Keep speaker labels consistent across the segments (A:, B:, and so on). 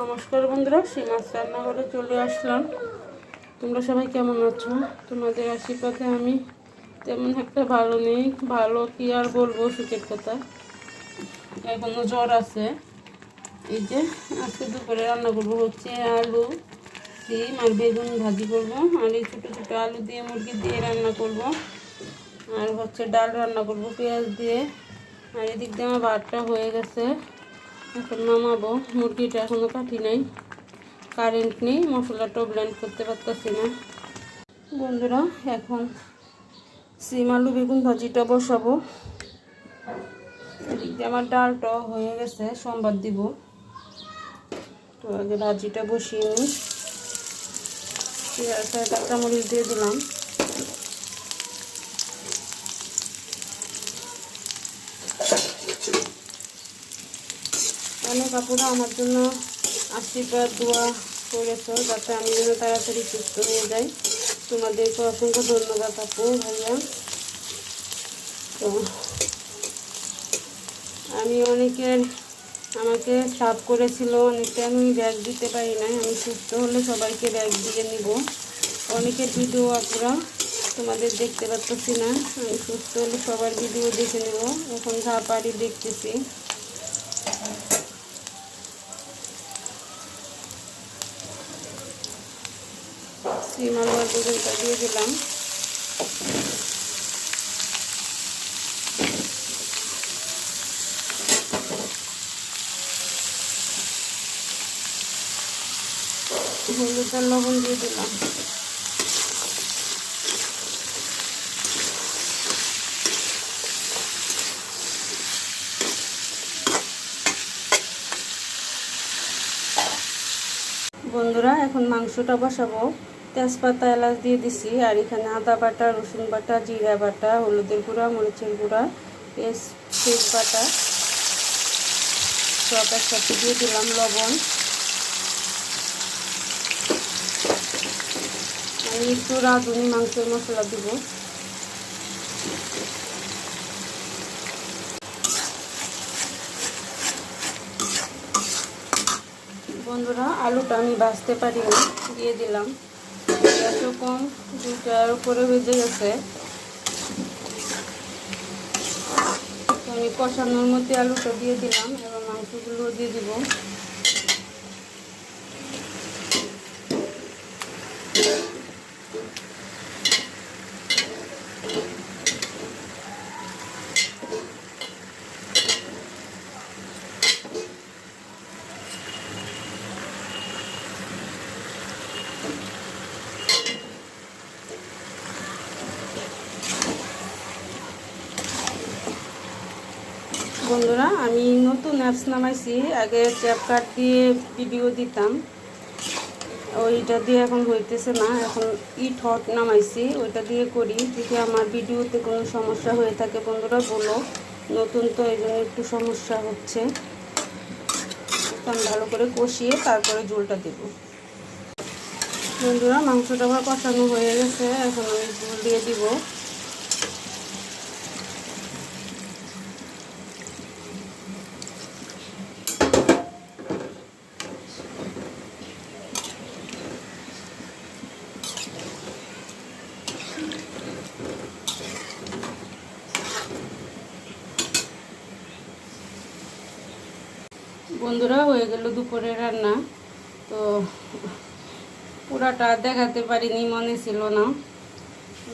A: নমস্কার বন্ধুরা, সীমাস রান্নাঘরে চলে আসলাম। তোমরা সবাই কেমন আছো? তোমাদের আশীর্বাদে আমি তেমন একটা ভালো নেই। ভালো কি আর বলব সুখের কথা? এখনও জ্বর আছে। এই যে আজকে দুপুরে রান্না করব হচ্ছে আলু সিম আর বেগুন ভাজি করব। আর এই ছোটো ছোটো আলু দিয়ে, মুরগি দিয়ে রান্না করব। আর হচ্ছে ডাল রান্না করব, পেঁয়াজ দিয়ে। আর এদিক দিয়ে আমার ভাতটা হয়ে গেছে। এখন নামাবো। মুরগিটা এখনও কাটি নাই। কারেন্ট নেই মশলাটাও ব্লেন্ড করতে পারতেছি না। বন্ধুরা, এখন সিম আলু বেগুন ভাজিটা বসাবো। এদিক আমার ডালটাও হয়ে গেছে সোমবার দিব। তো আগে ভাজিটা বসিয়ে নিই। পেঁয়াজ কাঁচামরিচ দিয়ে দিলাম। অনেক আপুরা আমার জন্য আশীর্বাদ, দোয়া করেছ যাতে আমি যেন তাড়াতাড়ি সুস্থ হয়ে যাই। তোমাদেরকে অসংখ্য ধন্যবাদ আপু, ভাইয়া। তো আমি অনেকের, আমাকে সাপ করেছিল, অনেকটা আমি ব্যাগ দিতে পারি না আমি সুস্থ হলে সবাইকে ব্যাগ দিয়ে নিব। অনেকের ভিডিও আপুরা তোমাদের দেখতে পাচ্ছি না। আমি সুস্থ হলে সবার ভিডিও দেখে নেব। এখন যা পারি দেখতেছি। সিম আলু দিয়ে দিলাম। হলুদ লবণ দিয়ে দিলাম। বন্ধুরা এখন মাংসটা বসাবো। তেজপাতা এলাচ দিয়ে দিছি, আর এখানে আদা বাটা, রসুন বাটা, জিরা বাটা, হলুদের গুঁড়া, মরিচের গুঁড়া পেঁয়াজ তেজপাতা সব একসাথে দিয়ে দিলাম লবণ। আমি একটু রাঁধুনি, মাংসের মশলা দিব। বন্ধুরা, আলুটা আমি বাছতে পারি দিয়ে দিলাম। গ্যাসও কম দুটার উপরে ভেজে গেছে। আমি কষানোর মধ্যে আলুটা দিয়ে দিলাম, এবার মাংসগুলো দিয়ে দিব। বন্ধুরা, আমি নতুন অ্যাপস নামাইছি। আগে ক্যাপকাট দিয়ে ভিডিও দিতাম। ওইটা দিয়ে এখন হইতেছে না, এখন ইট হট নামাইছি। ওইটা দিয়ে করি। যদি আমার ভিডিওতে কোনো সমস্যা হয়ে থাকে বন্ধুরা, বলো। নতুন তো এই জন্য একটু সমস্যা হচ্ছে। আমি ভালো করে কষিয়ে তারপরে ঝোলটা দেব। বন্ধুরা, মাংসটা আবার কষানো হয়ে গেছে। এখন আমি ঝোল দিয়ে দিব। বন্ধুরা, হয়ে গেল দুপুরে রান্না। তো পুরাটা দেখাতে পারিনি, মনে ছিল না।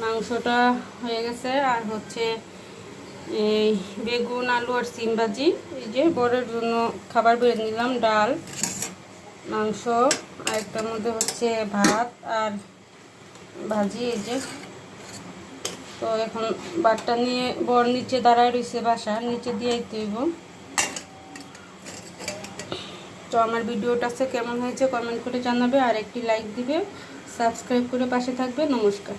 A: মাংসটা হয়ে গেছে, আর হচ্ছে এই বেগুন, আলু আর সিম ভাজি এই যে বরের জন্য খাবার বেড়ে নিলাম, ডাল, মাংস, আর একটার মধ্যে হচ্ছে ভাত আর ভাজি, এই যে। তো এখন ভাতটা নিয়ে বর নিচে দাঁড়ায় রয়েছে বাসা নিচে দিয়ে তৈব তো আমার ভিডিওটা কেমন হয়েছে কমেন্ট করে জানাবে আর একটি লাইক দিবে। সাবস্ক্রাইব করে পাশে থাকবে। নমস্কার।